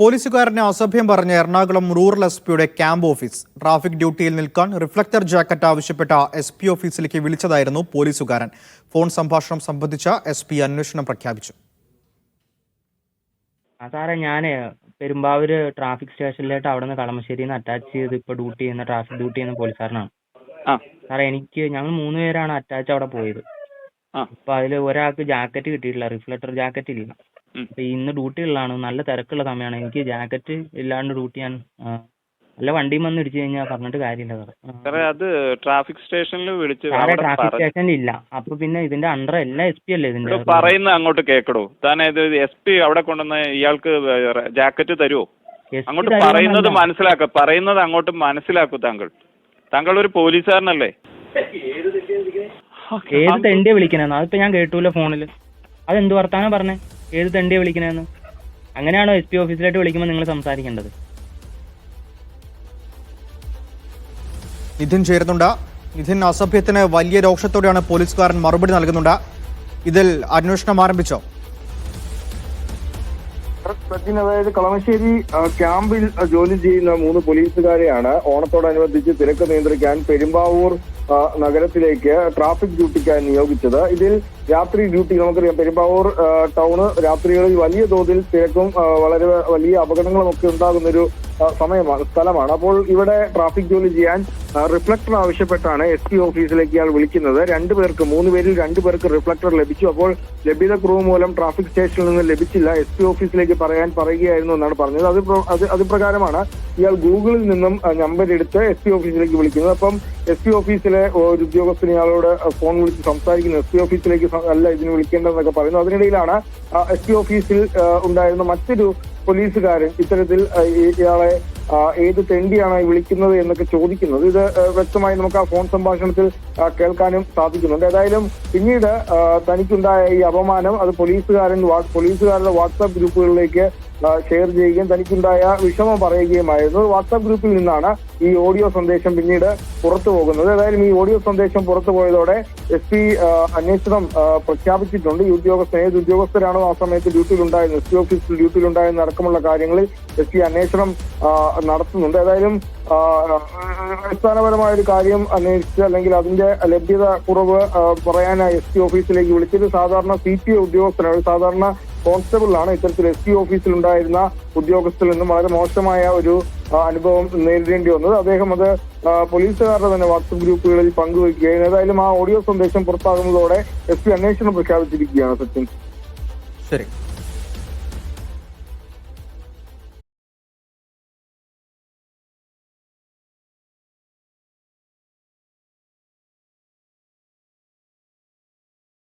പോലീസുകാരനെ അസഭ്യം പറഞ്ഞ എറണാകുളം റൂറൽ എസ് പിയുടെ ക്യാമ്പ് ഓഫീസ്. ട്രാഫിക് ഡ്യൂട്ടിയിൽ നിൽക്കാൻ റിഫ്ലക്ടർ ജാക്കറ്റ് ആവശ്യപ്പെട്ട എസ് പി ഓഫീസിലേക്ക് വിളിച്ചതായിരുന്നു പോലീസുകാരൻ. ഫോൺ സംഭാഷണം സംബന്ധിച്ച എസ് പി അന്വേഷണം പ്രഖ്യാപിച്ചു. സാറേ ഞാൻ പെരുമ്പാവൂര് ട്രാഫിക് സ്റ്റേഷനിലായിട്ട് അവിടെ നിന്ന് കളമശ്ശേരിയിൽ നിന്ന് അറ്റാച്ച് ചെയ്ത് ഇപ്പോൾ ഡ്യൂട്ടി ചെയ്യുന്ന ട്രാഫിക് ഡ്യൂട്ടി ചെയ്യുന്ന പോലീസുകാരനാണ്. ആ. സാറേ എനിക്ക് ഞങ്ങൾ മൂന്ന് പേരാണ് അറ്റാച്ച് അവിടെ പോയത്. അപ്പൊ അതിൽ ഒരാൾക്ക് ജാക്കറ്റ് കിട്ടിയിട്ടില്ല റിഫ്ലക്ടർ ജാക്കറ്റ് ഇല്ല. ഉം. അപ്പോൾ ഇന്ന് ഡ്യൂട്ടി ഉള്ളതാണ്. നല്ല തിരക്കുള്ള സമയമാണ്. എനിക്ക് ജാക്കറ്റ് ഇല്ലാണ്ട് ഡ്യൂട്ടി ആ, വല്ല വണ്ടിയും വന്ന് ഇടിച്ചു കഴിഞ്ഞാൽ പറഞ്ഞിട്ട് കാര്യമില്ല സാറേ. അത് ട്രാഫിക് സ്റ്റേഷനിൽ വിളിച്ച് ട്രാഫിക് സ്റ്റേഷനിൽ ഇല്ല. അപ്പൊ പിന്നെ ഇതിന്റെ അണ്ടർ എല്ലാം എസ് പി അല്ലേ ഇതിന്റെ? പറയുന്ന അങ്ങോട്ട് കേക്കടോ. താൻ ഇത് എസ് പി അവിടെ കൊണ്ടുവന്ന ഇയാൾക്ക് ജാക്കറ്റ് തരുമോ അങ്ങോട്ട് പറയുന്നത് മനസ്സിലാക്ക. പറയുന്നത് അങ്ങോട്ട് മനസ്സിലാക്കൂ താങ്കൾ. താങ്കൾ ഒരു പോലീസുകാരനല്ലേ? ഏത് തെണ്ടിയെ വിളിക്കണെന്ന് അതിപ്പോ ഞാൻ കേട്ടൂല ഫോണിൽ. അതെന്ത് വർത്താനം പറഞ്ഞേ? ഏത് തണ്ടിയെ വിളിക്കണേന്ന്? അങ്ങനെയാണോ എസ് പി ഓഫീസിലായിട്ട് വിളിക്കുമ്പോൾ നിങ്ങൾ സംസാരിക്കേണ്ടത്? നിധിൻ ചേരുന്നുണ്ട്. നിധിൻ അസഭ്യത്തിന് വലിയ രോക്ഷത്തോടെയാണ് പോലീസുകാരൻ മറുപടി നൽകുന്നുണ്ട്. ഇതിൽ അന്വേഷണം ആരംഭിച്ചോ? സച്ചിൻ അതായത് കളമശ്ശേരി ക്യാമ്പിൽ ജോലി ചെയ്യുന്ന മൂന്ന് പോലീസുകാരെയാണ് ഓണത്തോടനുബന്ധിച്ച് തിരക്ക് നിയന്ത്രിക്കാൻ പെരുമ്പാവൂർ നഗരത്തിലേക്ക് ട്രാഫിക് ഡ്യൂട്ടിക്കാൻ നിയോഗിച്ചത്. ഇതിൽ രാത്രി ഡ്യൂട്ടി നമുക്കറിയാം പെരുമ്പാവൂർ ടൗണ് രാത്രികളിൽ വലിയ തോതിൽ തിരക്കും വളരെ വലിയ അപകടങ്ങളും ഒക്കെ ഉണ്ടാകുന്ന ഒരു സമയമാണ് സ്ഥലമാണ്. അപ്പോൾ ഇവിടെ ട്രാഫിക് ജോലി ചെയ്യാൻ റിഫ്ലക്ടർ ആവശ്യപ്പെട്ടാണ് എസ് പി ഓഫീസിലേക്ക് ഇയാൾ വിളിക്കുന്നത്. രണ്ടു പേർക്ക് മൂന്ന് പേരിൽ രണ്ടു പേർക്ക് റിഫ്ലക്ടർ ലഭിച്ചു. അപ്പോൾ ലഭ്യത കുറവ് മൂലം ട്രാഫിക് സ്റ്റേഷനിൽ നിന്ന് ലഭിച്ചില്ല. എസ് പി ഓഫീസിലേക്ക് പറയാൻ പറയുകയായിരുന്നു എന്നാണ് പറഞ്ഞത്. അത് അത് അത് പ്രകാരമാണ് ഇയാൾ ഗൂഗിളിൽ നിന്നും നമ്പർ എടുത്ത് എസ് പി ഓഫീസിലേക്ക് വിളിക്കുന്നത്. അപ്പം എസ് പി ഓഫീസിലെ ഒരു ഉദ്യോഗസ്ഥന് ഇയാളോട് ഫോൺ വിളിച്ച് സംസാരിക്കുന്നു. എസ് പി ഓഫീസിലേക്ക് അല്ല ഇതിന് വിളിക്കേണ്ടതെന്നൊക്കെ പറയുന്നു. അതിനിടയിലാണ് എസ് പി ഓഫീസിൽ ഉണ്ടായിരുന്ന മറ്റൊരു പോലീസുകാരൻ ഇത്തരത്തിൽ ഇയാളെ ഏത് തെണ്ടിയാണ് വിളിക്കുന്നത് എന്നൊക്കെ ചോദിക്കുന്നത്. ഇത് വ്യക്തമായി നമുക്ക് ആ ഫോൺ സംഭാഷണത്തിൽ കേൾക്കാനും സാധിക്കുന്നുണ്ട്. ഏതായാലും പിന്നീട് തനിക്കുണ്ടായ ഈ അപമാനം അത് പോലീസുകാരൻ പോലീസുകാരുടെ വാട്സാപ്പ് ഗ്രൂപ്പുകളിലേക്ക് ഷെയർ ചെയ്യുകയും തനിക്കുണ്ടായ വിഷമം പറയുകയുമായിരുന്നു. വാട്സാപ്പ് ഗ്രൂപ്പിൽ നിന്നാണ് ഈ ഓഡിയോ സന്ദേശം പിന്നീട് പുറത്തു പോകുന്നത്. ഏതായാലും ഈ ഓഡിയോ സന്ദേശം പുറത്തു പോയതോടെ എസ് പി അന്വേഷണം പ്രഖ്യാപിച്ചിട്ടുണ്ട്. ഈ ഉദ്യോഗസ്ഥ ഏത് ഉദ്യോഗസ്ഥരാണോ ആ സമയത്ത് ഡ്യൂട്ടിയിലുണ്ടായിരുന്നത് എസ് പി ഓഫീസിൽ ഡ്യൂട്ടിയിലുണ്ടായിരുന്ന അടക്കമുള്ള കാര്യങ്ങളിൽ എസ് പി അന്വേഷണം നടത്തുന്നുണ്ട്. ഏതായാലും അടിസ്ഥാനപരമായ ഒരു കാര്യം അന്വേഷിച്ച് അല്ലെങ്കിൽ അതിന്റെ ലഭ്യത കുറവ് പറയാനായി എസ് പി ഓഫീസിലേക്ക് വിളിച്ചത് സാധാരണ സി പി ഉദ്യോഗസ്ഥനാണ് സാധാരണ കോൺസ്റ്റബിളാണ് ഇത്തരത്തിൽ എസ് പി ഓഫീസിൽ ഉണ്ടായിരുന്ന ഉദ്യോഗസ്ഥരിൽ നിന്നും വളരെ മോശമായ ഒരു അനുഭവം നേരിടേണ്ടി വന്നത്. അദ്ദേഹം അത് പോലീസുകാരുടെ തന്നെ വാട്സപ്പ് ഗ്രൂപ്പുകളിൽ പങ്കുവയ്ക്കുകയും ഏതായാലും ആ ഓഡിയോ സന്ദേശം പുറത്താകുന്നതോടെ എസ് പി അന്വേഷണം പ്രഖ്യാപിച്ചിരിക്കുകയാണ് സച്ചിൻ. ശരി.